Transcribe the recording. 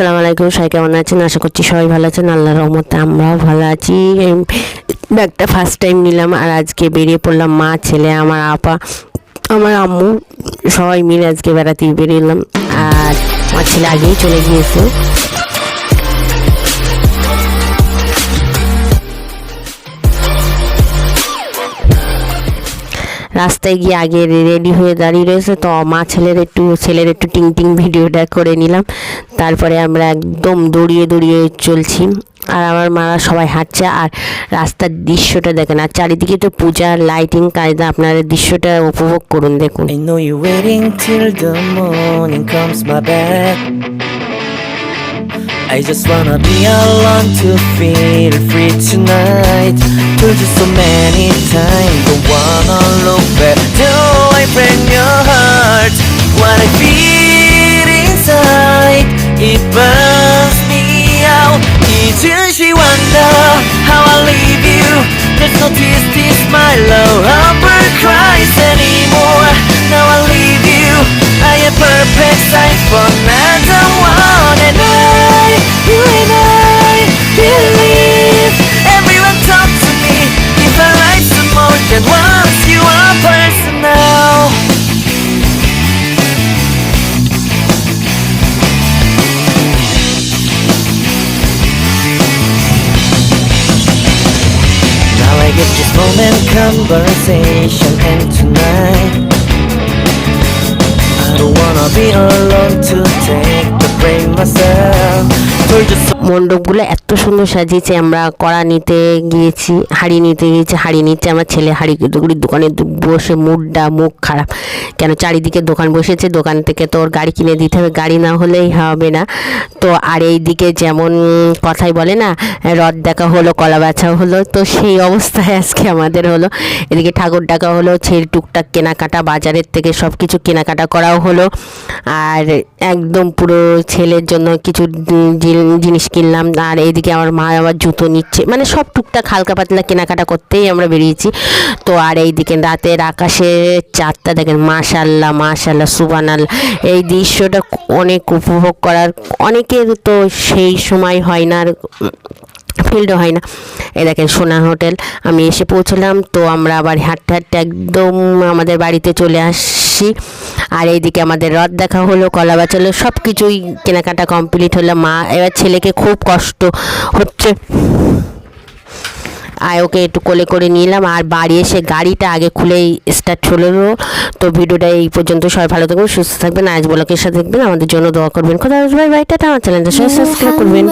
আসসালামু আলাইকুম, সবাই কেমন আছেন? আশা করছি সবাই ভালো আছেন। আল্লাহর রহমতে আমরাও ভালো আছি। ব্যাগটা ফার্স্ট টাইম নিলাম আর আজকে বেরিয়ে পড়লাম মা, ছেলে, আমার আপা, আমার আম্মু, সবাই মিলে আজকে বেড়াতে বেরিয়েলাম আর আমার ছেলে আগেই চলে গিয়েছে। রাস্তায় গিয়ে আগে রেডি হয়ে দাঁড়িয়ে রয়েছে। তো মা ছেলের একটু ছেলের একটু টিং টিং ভিডিওটা করে নিলাম। তারপরে আমরা একদম দৌড়িয়ে দৌড়িয়ে চলছি। আর আমার মারা সবাই হাঁটছে। আর রাস্তার দৃশ্যটা দেখেন। আর চারিদিকে তো পূজার লাইটিং কায়দা। আপনারা দৃশ্যটা উপভোগ করুন, দেখুন। I know you're waiting till the morning comes, my. I just wanna be alone to feel free tonight. Told you so many times, don't wanna look back. Do I break your heart? What I feel inside, it burns me out. Didn't she wonder how I leave you? There's no tears, tears, my love. Humber cries anymore. Now I leave you. I am perfect sign for another than once, you are personal. Now I get this moment conversation and tonight I don't wanna be alone to take the blame myself মণ্ডপগুলো এত সুন্দর সাজিয়েছে, আমরা কড়া নিতে গিয়েছি, হাড়ি নিতে গিয়েছি, হাড়ি নিচ্ছে আমার ছেলে, হাড়ি দোকানে বসে মুডটা, মুখ খারাপ। কেন চারিদিকে দোকান বসেছে, দোকান থেকে তো ওর গাড়ি কিনে দিতে হবে, গাড়ি না হলেই হবে না। তো আর এই দিকে যেমন কথাই বলে না, রথ দেখা হলো, কলা বেচা হলো, তো সেই অবস্থায় আজকে আমাদের হলো। এদিকে ঠাকুর ডাকা হলো ছেলে টুকটাক কেনাকাটা, বাজারের থেকে সব কিছু কেনাকাটা করাও হলো। আর একদম পুরো ছেলের জন্য কিছু জিনিস কিনলাম, আর এইদিকে আমার মা আবার জুতো নিচ্ছে। মানে সব টুকটাক হালকা পাতলা কেনাকাটা করতেই আমরা বেরিয়েছি। তো আর এই দিকে রাতের আকাশে চারটা দেখেন মাশাল্লাহ মাশাল্লাহ সুবানাল এই দৃশ্যটা অনেক উপভোগ করার, অনেকের তো সেই সময় হয় না। আর ফিল্ডও হয় না। এই দেখেন সোনা হোটেল, আমি এসে পৌঁছলাম, তো আমরা আবার হাঁটতে হাঁটতে একদম আমাদের বাড়িতে চলে আসছি। আর এইদিকে আমাদের রথ দেখা হলো, কলা বাঁচালো সব কিছুই কেনাকাটা কমপ্লিট হলো। মা, এবার ছেলেকে খুব কষ্ট হচ্ছে। আর ওকে একটু কোলে করে নিলাম। আর বাড়ি এসে গাড়িটা আগে খুলেই স্টার্ট হলো। তো ভিডিওটা এই পর্যন্ত, সবাই ভালো থাকবেন, সুস্থ থাকবেন। আজ ব্লকের সাথে থাকবেন। আমাদের জন্য দোয়া করবেন। কোথাও বাই বাইটা আমার চ্যানেলটা সাবস্ক্রাইব করবেন।